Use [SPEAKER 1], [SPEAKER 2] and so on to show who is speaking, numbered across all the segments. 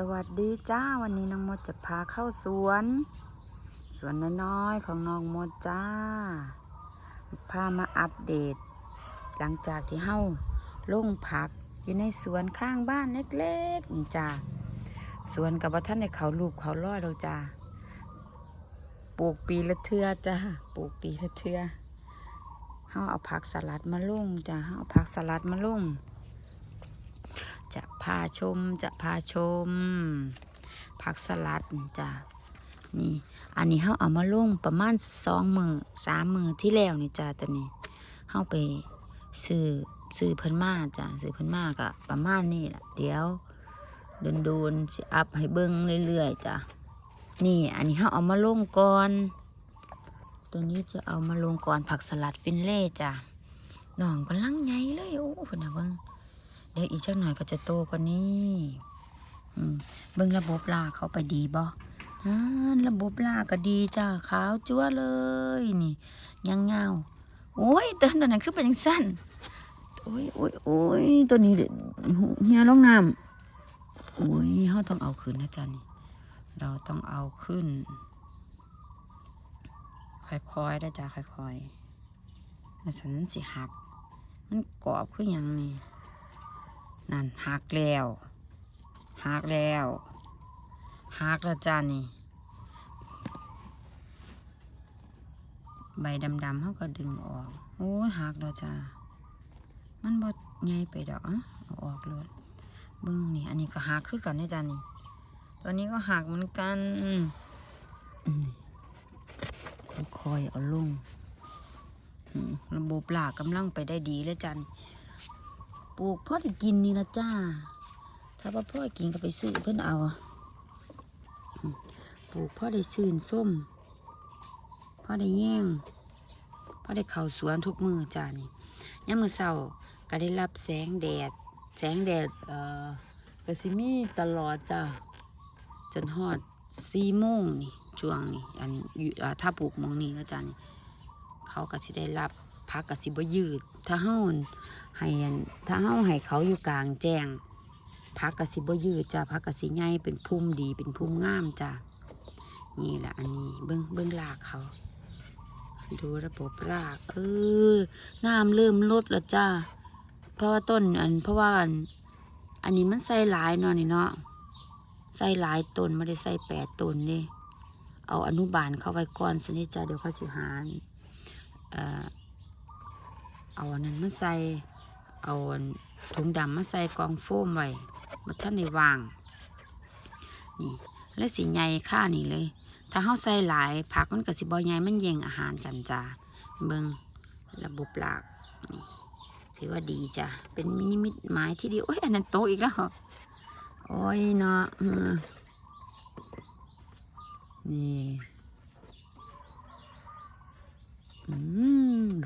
[SPEAKER 1] สวัสดีจ้าวันนี้น้องมดจะพาเข้าสวน สวนน้อยๆของน้องมดจ้า พามาอัปเดต หลังจากที่เฮาลงผักอยู่ในสวนข้างบ้านเล็กๆนี่จ้าสวนกับว่าท่านในเขาลูกเขาล่อเราจ้าปลูกปีละเทือจ้าปลูกปีละเทือเฮาเอาผักสลัดมาลุ่งจ้าเฮาเอาผักสลัดมาลุ่ง จะพาชมจะพาชม ผักสลัดจ้ะนี่ อันนี้เขาเอามาลงประมาณสองมือสามมือที่แล้วนี่จ้ะตัวนี้เขาไปซื้อซื้อเพิ่นมาจ้ะซื้อเพิ่นมาก็ประมาณนี้แหละเดี๋ยวโดนๆสิอัพให้เบิ้งเรื่อยๆจ้ะนี่อันนี้เขาเอามาลงก่อน ตัวนี้จะเอามาลงก่อนผักสลัดฟินเล่จ้ะน้องกำลังใหญ่เลยโอ้เพิ่นน่ะเบิ่ง ดี๋ยวอีกสักหน่อยก็จะโตกว่านี้เบิ่งระบบลาเขาไปดีบ่อ่าระบบลาก็ดีจ้าขาวจั๊วเลยนี่ยังเงาโอ้ยตัวนั้นคือเป็นยังสั้นโอ้ยโอ้ยโอ้ยตัวนี้เด็เฮียลงน้ำโอ้ยเขาต้องเอาขึ้นนะจ๊ะนี่เราต้องเอาขึ้น ค่อยๆได้จ้าค่อยๆแล้วฉันสิหัก มันกรอบคือหยังนี่ นั่นหักแล้วหักแล้วหักแล้วจ้านี่ ใบดำๆเขาก็ดึงออก โอ้ยหักแล้วจ้ามันบดใหญ่ไปดอกอะเอาออกเลยเบิ้งนี่ อันนี้ก็หักคือกันนะจ้านี่ ตัวนี้ก็หักเหมือนกันค่อยๆเอาลง ระบบหลากกำลังไปได้ดีเลยจ้านี่ ปลูกพ่อได้กินนี่ละจ้า ถ้าว่าพ่อกินก็ไปซื้อเพื่อนเอา ปลูกพ่อได้ชื่นส้ม พ่อได้แย่ง พ่อได้เข่าสวนทุกมือจ้านี่ยามมือเศร้าก็ได้รับแสงแดด แสงแดดเอ่อกระสิมีตลอดจ้าจนฮอดสี่โมงนี่ช่วงนี่อันอ่าถ้าปลูกมองนี้ก็จ้านี่เขาก็สิได้รับ พักกสิบยืด ถ้าเฮาให้ถ้าเฮาให้เขาอยู่กลางแจ้งพักกสิบยืดจ้าพักกสิใหญ่เป็นพุ่มดีเป็นพุ่มงามจ้านี่แหละอันนี้เบิ้องเบิ้องรากเขา ดูระบบรากเออน้ำเริ่มลดแล้วจ้าเพราะว่าต้นอันเพราะว่าอันอันนี้มันใส่หลายเนาะนี่เนาะใส่หลายต้นไม่ได้ใส่แปดต้นนี่เอาอนุบาลเข้าไว้ก่อนสนี่จ้าเดี๋ยวเขาสิหาเอ่อ เอาอันนั้นมาใส่เอาถุงดำมาใส่กองโฟมไว้มาท่านในวาง นี่และสีใหญ่ค่านี่เลย ถ้าเฮาใส่หลายผักมันก็สิบ่ใหญ่มันแย่งอาหารกันจ้าเบิ่งระบบหลากนี่ถือว่าดีจ้ะเป็นนิมิตหมายที่ดีโอ้ยอันนั้นโตอีกแล้วโอ้ยเนาะนี่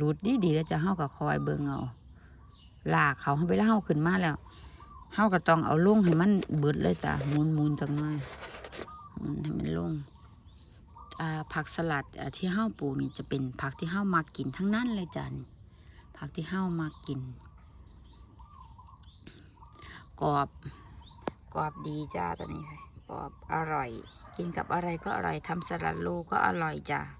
[SPEAKER 1] รูดดีดีแล้วจะเฮากับคอยเบิ่งเอาลากเขาเวลาเฮาขึ้นมาแล้วเฮาก็ต้องเอาลงให้มันเบิดเลยจ้ะมุนมุนจังหน่อยมุนให้มันลงอ่าผักสลัดที่เฮาปลูกนี่จะเป็นผักที่เฮามากินทั้งนั้นเลยจ้ะผักที่เฮามากินกรอบกรอบดีจ้าตัวนี้กรอบอร่อย กินกับอะไรก็อร่อยทำสลัดโลก็อร่อยจ้ะนี่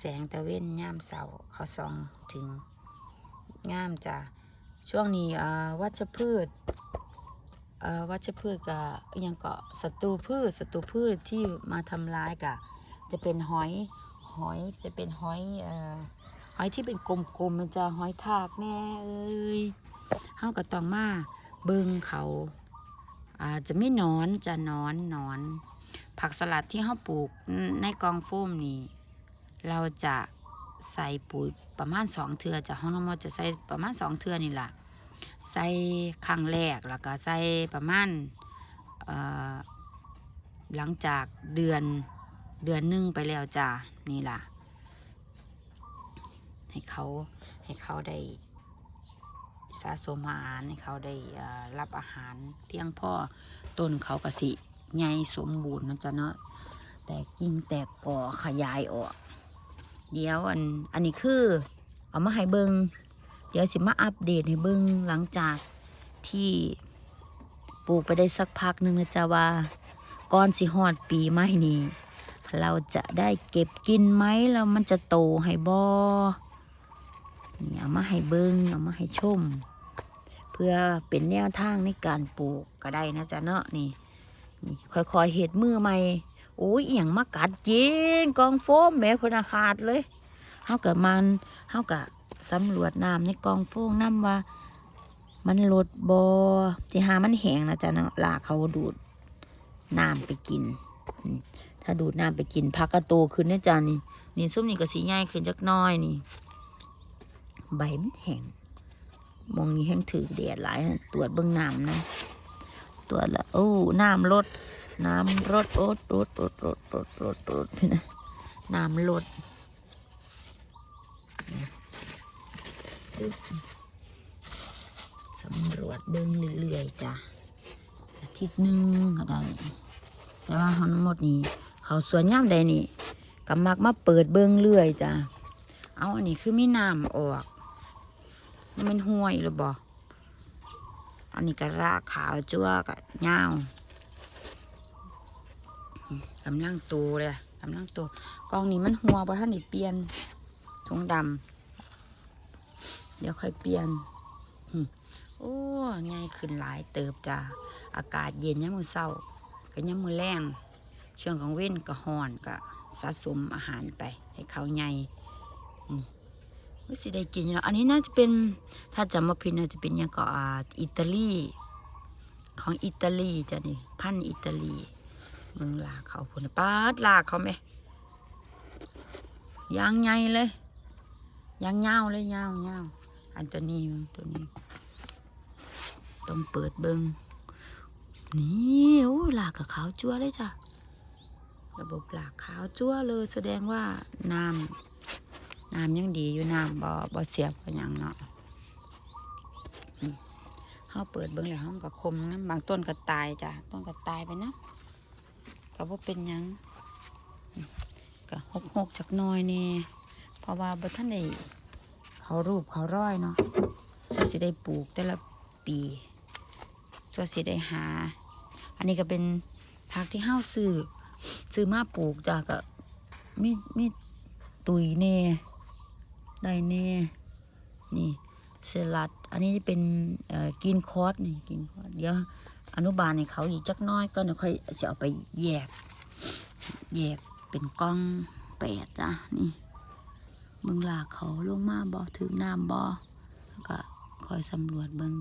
[SPEAKER 1] แสงตะเว้นย่ามเสาเขาส่องถึงง่ามจ้ะช่วงนี้วัชพืชวัชพืชกับยังเกาะศัตรูพืชศัตรูพืชที่มาทำร้ายกะจะเป็นหอยหอยจะเป็นหอยอหอยที่เป็นกลมๆมันจะหอยทากแน่เอ้ยเฮาก็ต้องมาเบิงเขาอาจะไม่นอนจะนอนนอน ผักสลัดที่เฮาปลูกในกองโฟมนี่ เราจะใส่ปุ๋ยประมาณสองเทือจากห้องน้ำมดจะใส่ประมาณสองเทือนี่แหละใส่ครั้งแรกแล้วก็ใส่ประมาณหลังจากเดือนเดือนหนึงไปแล้วจ้านี่ล่ะ ให้เขาให้เขาได้สะสมอาหารให้เขาได้รับอาหารเพียงพอต้นเขากระสิใหญ่สมบูรณ์นะจ๊ะเนาะแต่กิ่งแตกก่อขยายออก เดี๋ยวอันอันนี้คือ เอามาให้เบิงเดี๋ยวสิมาอัปเดตให้เบิงหลังจากที่ปลูกไปได้สักพักหนึ่งนะจ๊ะว่าก่อนสิฮอดปีใหม่นี้เราจะได้เก็บกินไหมแล้วมันจะโตให้บอนี่เอามาให้เบิงเอามาให้ชม เพื่อเป็นแนวทางในการปลูกก็ได้นะจ๊ะเนาะนี่นี่ค่อยๆเห็ดมือใหม่ โอ้ยเอียงมากัดเจนกองโฟมแม่พนาขาดเลยเฮากับมันเฮากับสำรวจน้ำในกองโฟมน้ำว่า มันลดบอที่หามันแห้งนะจ๊ะนะลาเขาดูดน้ำไปกิน ถ้าดูดน้ำไปกินพักก็โตขึ้นนะจ๊ะนี่นี่ส้มนี่ก็สีใหญ่ขึ้นจักน้อยนี่ ใบมันแห้งมองนี้แห้งถือแดดหลายตรวจเบื้องน้ำนะตรวจแล้วโอ้น้ำลด น้ำรถโอ๊ตรถรถรถรถรถรตโอ๊พี่นะน้ำรถสำรวจเบิ้งเรื่อยๆจ้ะอาทิตย์หนึ่งก็ได้ แต่ว่าเขาหมดนี้เขาสวนย่ามใดนี่กำมักมาเปิดเบิ้งเรื่อยจ้ะเอาอันนี้คือมีน้ำออก มันห้วยหรือบ่อันนี้ก็รากขาวจ้วกะยา กำลังโตเลยกำลังโตกองนี้มันหัวบ่ท่านได้เปลี่ยนถุงดำเดี๋ยวค่อยเปลี่ยนโอ้ง่ายขึ้นหลายเติบจ้ะอากาศเย็นยามมือเช้าก็ยามมือแรงช่วงกลางเว้นก็ฮ้อนก็สะสมอาหารไป ให้เขาใหญ่ไม่สิได้กินแล้วอันนี้น่าจะเป็นถ้าจำมาผิดน่าจะเป็นย่างก็อิตาลี ของอิตาลีจ้ะนี่พันอิตาลี มืองลาเขาพุ่นน่ะปาดลาเขาไหมยางใหญ่เลยยางยาเลยยาวยาอันตัวนี้ตัวนี้ต้องเปิดเบิงนี่โอ้ลากกับขาวจั่วเลยจ้ะระบบหลากขาวจั่วเลยแสดงว่าน้ำน้ำยังดีอยู่น้ำบ่บ่เสียบก็ยังเนาะเขาเปิดเบิ้งแล้วเขาก็คมนะบางต้นก็ตายจ้ะต้นก็ตายไปนะ ก็บ่เป็นหยังก็หกหกจักน้อยนี่เพราะว่าบ่ท่านได้เขารูปเขาร้อยเนาะส่วสิได้ปลูกแต่ละปีส่วสิได้หา อันนี้ก็เป็นผักที่เฮาซื้อซื้อมาปลูกจ้ะก็มีมีตุยเน่ได้แน่นี่ สลัด อันนี้เป็นกินคอร์สนี่กินคอร์สเดี๋ยวอนุบาลให้เขาอีกจักน้อยก็เดี๋ยวค่อยจะเอาไปแยก แยกเป็นกล้องแปดจ้ะนี่เบิงลากเขาลงมาบ่ถึงน้ำบ่แล้วก็คอยสำรวจเบิง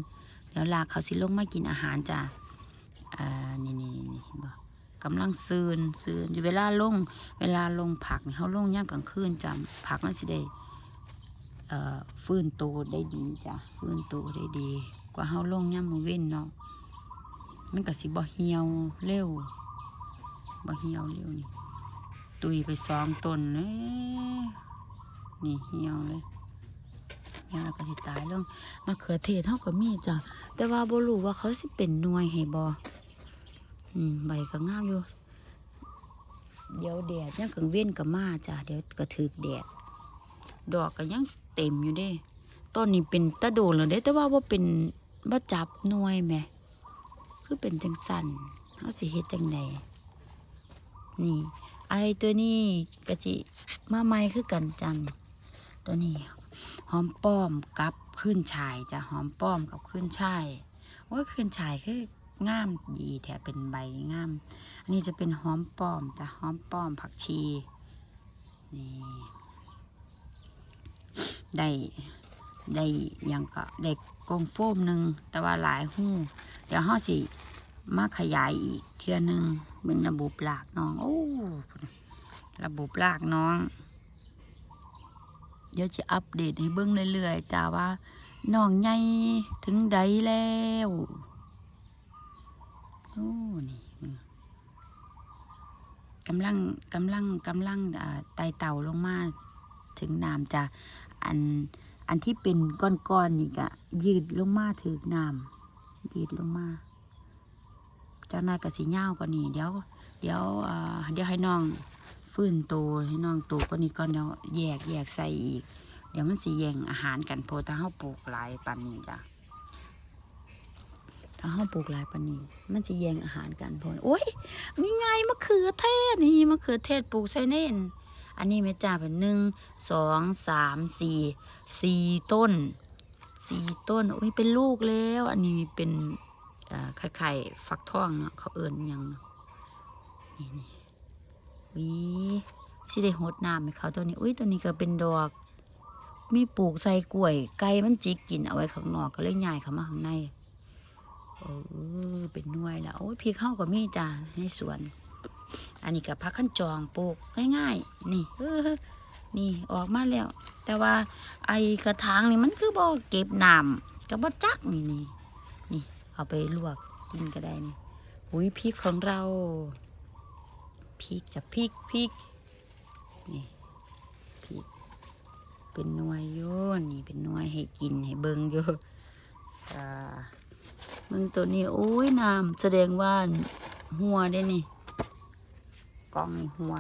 [SPEAKER 1] เดี๋ยวลากเขาสิลงมากินอาหารจ้ะอ่านี่นี่นี่บ่กำลังซืนซืนอยู่เวลาลง เวลาลงผักนี่เขาลงย่ามกลางคืนจ้ะผักมันสิได้ ฟื้นตัวได้ดีจ้ะฟื้นตัวได้ดี กว่าเฮาลงย่ามมือเว้นเนาะมันก็สิบ่เหี่ยวเร็วบ่เหี่ยวเร็วนี่ตุยไปสองตนเอ้นี่เหี่ยวเลยเหี่ยวก็สิตายลงมะเขือเทศเฮาก็มีจ้ะแต่ว่าบ่รู้ว่าเขาสิเป็นหน่วยให้บ่อืมใบก็งามอยู่เดี๋ยวแดดยังกังเว้นก็มาจ้ะเดี๋ยวก็ถึกแดด ดอกก็ยัง เต็มอยู่เด้ต้นนี้เป็นตะโดนแล้วเด้ แต่ว่าว่าเป็นบ่จับหน่วยแหมคือเป็นจังสันเฮาสิเฮ็ดจังไดนี่ ไอตัวนี้กะจิมาใหม่คือกันจัง ตัวนี้ หอมป้อมกับขึ้นชายจะหอมป้อมกับขึ้นชายโอ้ยขึ้นชายคืองามดีแถมเป็นใบงาม อันนี้จะเป็นหอมป้อมจะหอมป้อมผักชี นี่ ได้ได้ยังก็ได้กองโฟมหนึ่งแต่ว่าหลายหู้เดี๋ยวเฮาสิมาขยายอีกเทื่อนึงเบิ่งระบบลากน้องโอ้ระบบลากน้อง เดี๋ยวจะอัปเดตให้เบิ่งเรื่อยๆจ้าว่าน้องใหญ่ถึงใดแล้วโอ้นี่กำลังกำลังกำลังอ่าไต่เต่าลงมาถึงน้ำจ้ะ อันอันที่เป็นก้อนๆนี่ก็ยืดลงมาถือน้ำยืดลงมาเจ้านายกสิเงากว่านี้เดี๋ยว เดี๋ยวเดี๋ยวให้น้องฟื้นโตให้น้องโตก็นี้ก่อนเดี๋ยวแยกแยกใส่อีก เดี๋ยวมันสิแยงอาหารกันโพถ้าเฮาปลูกหลายปันนี้จ้ะถ้าถ้าเฮาปลูกหลายปานนี้มันจะแย่งอาหารกันพโอ้ยนี่ไงมะเขือเทศนี่มะเขือเทศปลูกใส่เน่น อันนี้แม่จ้าเป็นหนึ่งสองสามสี่สี่ต้นสี่ต้นโอ้ยเป็นลูกแล้ว อันนี้เป็นไข่ไข่ฟักทองเนาะเขาเอิญยังนาะนี่นี่วิสิได้หดน้ำให้เขาตัวนี้ อุ้ยตัวนี้ก็เป็นดอก มีปลูกใส่กล้วย ไก่มันจิกกินเอาไว้ข้างนอกก็เลยย้ายเข้ามาข้างในเออเป็นน่วยแล้วโอ้ยพริกเข้ากับมีจ้าในสวน อันนี้กับพักขั้นจองปลูกง่ายๆ นี่เออนี่ออกมาแล้ว แต่ว่าไอกระถางนี่มันคือบ่เก็บน้ำกับบ่จักนี่นี่นี่ เอาไปลวกกินก็ได้นี่อุ้ยพริกของเราพริกจะพริกพริกนี่พริกเป็นหน่วยโยนี่เป็นหน่วยให้กินให้เบิงอยู่อ่ามึงตัวนี้โอ้ยน้ำแสดงว่าหัวได้นี่ กล้องนี่หัว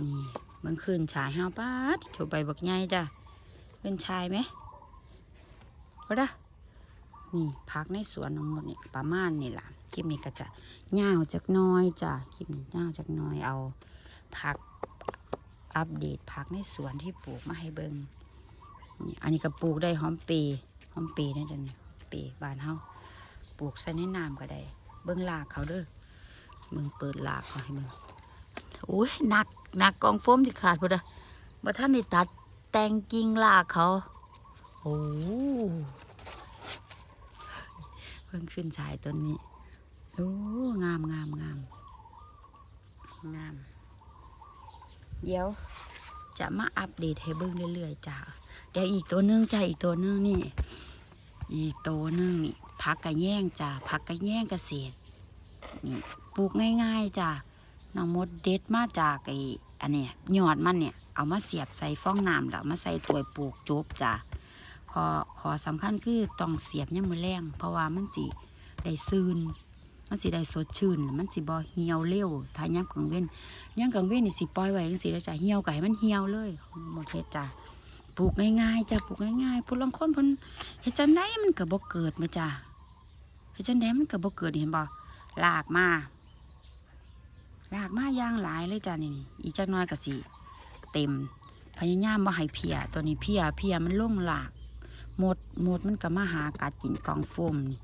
[SPEAKER 1] นี่มันขึ้นชายห้าป้าดโถใบบักใหญ่จ้ะเป็นชายไหมพอดะนี่พักในสวนทั้งหมดนี่ประมาณนี่แหละคลิปนี้ก็จะเงาจากน้อยจ้ะคลิปนี้เงาจากน้อยเอาพักอัปเดตพักในสวนที่ปลูกมาให้เบิงนี่อันนี้ก็ปลูกได้หอมปีหอมปีนี่จ้ะนี่ปีบานเฮาปลูกใส่ในน้ำก็ได้ เบิ้งลากเขาเด้อมึงเปิดลากเขาให้มึง อุ้ยหนักหนักกองโฟมที่ขาดพอดะมาท่านได้ตัดแต่งกิ่งลากเขา โอ้เพิ่งขึ้นชายต้นนี้โอ้งามงามงามงาม เดี๋ยว จะมาอัปเดตให้เบิ้งเรื่อยๆจ้าเดี๋ยวอีกตัวนึงจ้าอีกตัวนึงนี่ อีกตัวนึงนี่ผักกระแย่งจ้ะผักกระแย่งเกษตรนี่ปลูกง่าย ๆจ้ะ น้องมดเด็ดมาจากไอ้อันเนี้ยยอดมันเนี่ย เอามาเสียบใส่ฟองน้ำแล้วมาใส่ถ้วยปลูกจบจ้ะขอขอสำคัญคือต้องเสียบยามมือแรงเพราะว่ามันสิได้ซื่นมันสิได้สดชื่น มันสิบ่เหี่ยวเร็วถ้ายามกลางเว้นยามกลางเว้นนี่สิปล่อยไว้จังซี่แล้วจ้ะเหี่ยวไก็ให้มันเหี่ยวเลยหมดเฮ็ดจ้ะปลูกง่ายๆจ้ะปลูกง่ายๆผู้ลางคนพิ่นเฮ็ดจังไดมันก็บ่เกิดแม่จ้าเฮ็ดจังไดมันก็บ่เกิดเห็นบ่ลากมา ลากมาย่างหลายเลยจ้านี่อีจักหน้อยก็สิเต็มพยายามบ่ให้เพียตัวนี้เพียเพียมันล่งลากหมดหมดมันก็มาหากัดกินกองโฟมนี่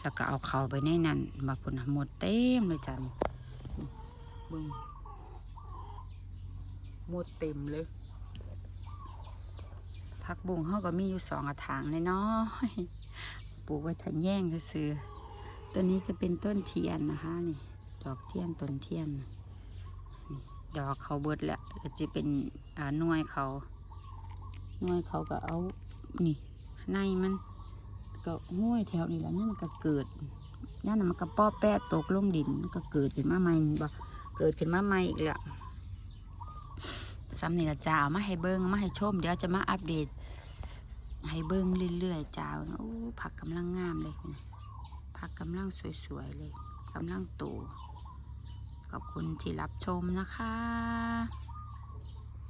[SPEAKER 1] แล้วก็เอาเขาไปในนั้นมาพุ่นหมดเต็มเลยจ้านี่บิ่งหมดเต็มเลยผักบุ้งเขาก็มีอยู่สองกระถางเลยเนาะปลูกไว้ทันแย่งก็ซื้อตัวนี้จะเป็นต้นเทียนนะคะนี่ อกเทียนต้นเทียนดอกเขาเบิดแล้วแล้วจะเป็นอ่าน่วยเขาน่วยเขาก็เอานี่ในมันก็ห้วยแถวนี้แหล้วนี่มันก็เกิดย่านนมันก็ป้อแปะตกลงดินมันก็เกิดขึ้นมาใหม่บ่เกิดขึ้นมาใหม่อีกแล้วซ้ำนี่ละจ้าเอามาให้เบิ้งมาให้ชมเดี๋ยวจะมาอัปเดต ให้เบิ้งเรื่อยๆจ้าโอ้ผักกำลังงามเลยผักกำลังสวยๆเลยกำลังโต ขอบคุณที่รับชมนะคะ